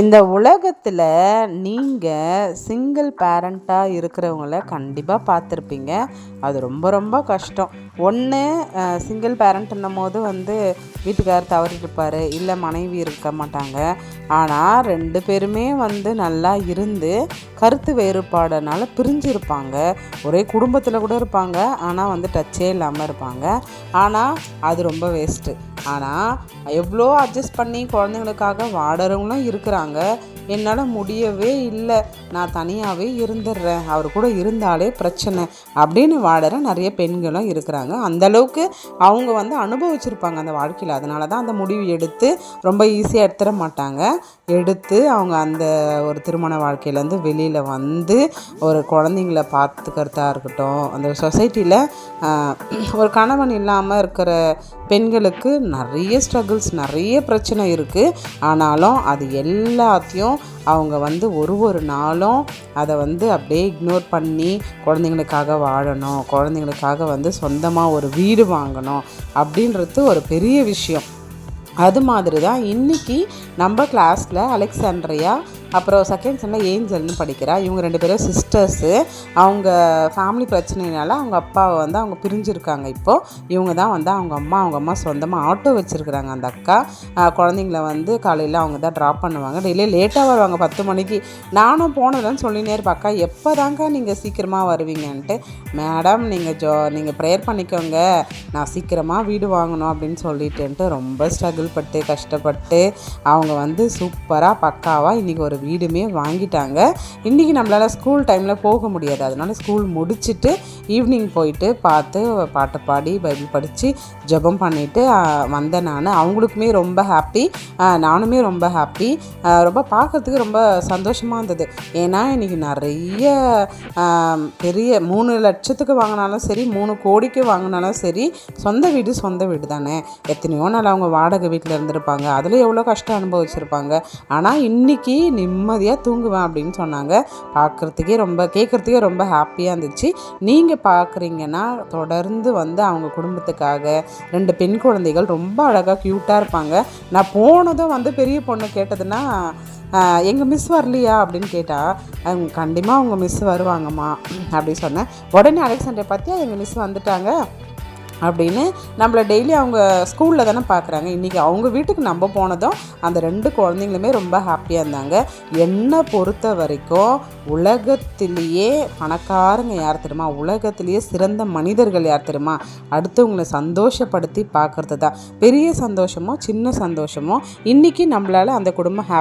இந்த உலகத்தில் நீங்கள் சிங்கிள் பேரண்ட்டாக இருக்கிறவங்கள கண்டிப்பாக பார்த்துருப்பீங்க. அது ரொம்ப ரொம்ப கஷ்டம். ஒன்று சிங்கிள் பேரண்ட்னும் போது வந்து வீட்டுக்காரர் தவறிருப்பார் இல்லை மனைவி இருக்க மாட்டாங்க. ஆனால் ரெண்டு பேருமே வந்து நல்லா இருந்து கருத்து வேறுபாடுனால பிரிஞ்சிருப்பாங்க. ஒரே குடும்பத்தில் கூட இருப்பாங்க ஆனால் வந்து டச்சே இல்லாமல் இருப்பாங்க. ஆனால் அது ரொம்ப வேஸ்ட்டு ஆனால் எவ்வளோ அட்ஜஸ்ட் பண்ணி குழந்தைங்களுக்காக வாடுறவங்களும் இருக்கிறாங்க. என்னால் முடியவே இல்லை. நான் தனியாகவே இருந்துடுறேன். அவர் கூட இருந்தாலே பிரச்சனை அப்படின்னு வாடுற நிறைய பெண்களும் இருக்கிறாங்க. அந்தளவுக்கு அவங்க வந்து அனுபவிச்சிருப்பாங்க அந்த வாழ்க்கையில். அதனால தான் அந்த முடிவு எடுத்து ரொம்ப ஈஸியாக எடுத்துட மாட்டாங்க. எடுத்து அவங்க அந்த ஒரு திருமண வாழ்க்கையிலேருந்து வெளியில் வந்து ஒரு குழந்தைங்கள பார்த்துக்கிறதா இருக்கட்டும். அந்த சொசைட்டியில் ஒரு கணவன் இல்லாமல் இருக்கிற பெண்களுக்கு நிறைய ஸ்ட்ரகிள்ஸ் நிறைய பிரச்சனை இருக்குது ஆனாலும் அது எல்லாத்தையும் அவங்க வந்து ஒரு ஒரு நாளும் அதை வந்து அப்படியே இக்னோர் பண்ணி குழந்தைங்களுக்காக வாழணும் குழந்தைங்களுக்காக வந்து சொந்தமாக ஒரு வீடு வாங்கணும் அப்படின்றது ஒரு பெரிய விஷயம். அது மாதிரி தான் இன்றைக்கி நம்ம கிளாஸில் அலெக்சாண்ட்ரியா அப்புறம் செகண்ட் செம்மில் ஏஞ்சல்னு படிக்கிறா. இவங்க ரெண்டு பேரும் சிஸ்டர்ஸு அவங்க ஃபேமிலி பிரச்சனையினால அவங்க அப்பாவை வந்து அவங்க பிரிஞ்சிருக்காங்க இப்போது இவங்க தான் வந்து அவங்க அம்மா அவங்க அம்மா சொந்தமாக ஆட்டோ வச்சுருக்குறாங்க அந்த அக்கா. குழந்தைங்கள வந்து காலையில் அவங்க தான் ட்ராப் பண்ணுவாங்க. டெய்லி லேட்டாக வருவாங்க பத்து மணிக்கு. நானும் போனதுன்னு சொல்லினே இருப்பேன் அக்கா எப்போ தாங்க நீங்கள் சீக்கிரமாக வருவீங்கன்ட்டு? மேடம் நீங்கள் ஜோ நீங்கள் ப்ரேயர் பண்ணிக்கோங்க. நான் சீக்கிரமாக வீடு வாங்கணும் அப்படின்னு சொல்லிட்டுன்ட்டு ரொம்ப ஸ்ட்ரகிள் பட்டு கஷ்டப்பட்டு அவங்க வந்து சூப்பராக பக்காவாக இன்றைக்கி ஒரு வீடுமே வாங்கிட்டாங்க. இன்றைக்கி நம்மளால் ஸ்கூல் டைமில் போக முடியாது. அதனால் ஸ்கூல் முடிச்சுட்டு ஈவினிங் போயிட்டு பார்த்து பாட்டை பாடி பைபிள் படித்து ஜபம் பண்ணிவிட்டு வந்தேன் நான். அவங்களுக்குமே ரொம்ப ஹாப்பி நானுமே ரொம்ப ஹாப்பி ரொம்ப பார்க்குறதுக்கு ரொம்ப சந்தோஷமாக இருந்தது. ஏன்னா இன்றைக்கி நிறைய பெரிய மூணு லட்சத்துக்கு வாங்கினாலும் சரி மூணு கோடிக்கு வாங்கினாலும் சரி சொந்த வீடு சொந்த வீடு தானே. எத்தனையோ நாள் அவங்க வாடகை வீட்டில் இருந்திருப்பாங்க. அதில் எவ்வளோ கஷ்டம் அனுபவிச்சிருப்பாங்க. ஆனால் இன்றைக்கி நிம்மதியாக தூங்குவேன் அப்படின்னு சொன்னாங்க. பார்க்குறதுக்கே ரொம்ப கேட்குறதுக்கே ரொம்ப ஹாப்பியாக இருந்துச்சு. நீங்கள் பார்க்குறீங்கன்னா தொடர்ந்து வந்து அவங்க குடும்பத்துக்காக ரெண்டு பெண் குழந்தைகள் ரொம்ப அழகாக க்யூட்டாக இருப்பாங்க. நான் போனதும் வந்து பெரிய பொண்ணு கேட்டதுன்னா எங்கள் மிஸ் வரலையா? அப்படின்னு கேட்டால் அவங்க கண்டிப்பாக அவங்க மிஸ் வருவாங்கம்மா. அப்படி சொன்னேன். உடனே அலெக்சாண்டரை பார்த்தியா எங்கள் மிஸ் வந்துட்டாங்க? அப்படின்னு நம்மளை டெய்லி அவங்க ஸ்கூலில் தானே பார்க்குறாங்க இன்றைக்கி அவங்க வீட்டுக்கு நம்ம போனதும் அந்த ரெண்டு குழந்தைங்களுமே ரொம்ப ஹாப்பியாக இருந்தாங்க. என்னை பொறுத்த வரைக்கும் உலகத்திலேயே பணக்காரங்க யார் தெரியுமா? உலகத்திலேயே சிறந்த மனிதர்கள் யார் தெரியுமா? அடுத்தவங்களை சந்தோஷப்படுத்தி பார்க்குறது தான் பெரிய சந்தோஷமோ சின்ன சந்தோஷமோ இன்றைக்கி நம்மளால் அந்த குடும்பம் ஹாப்பி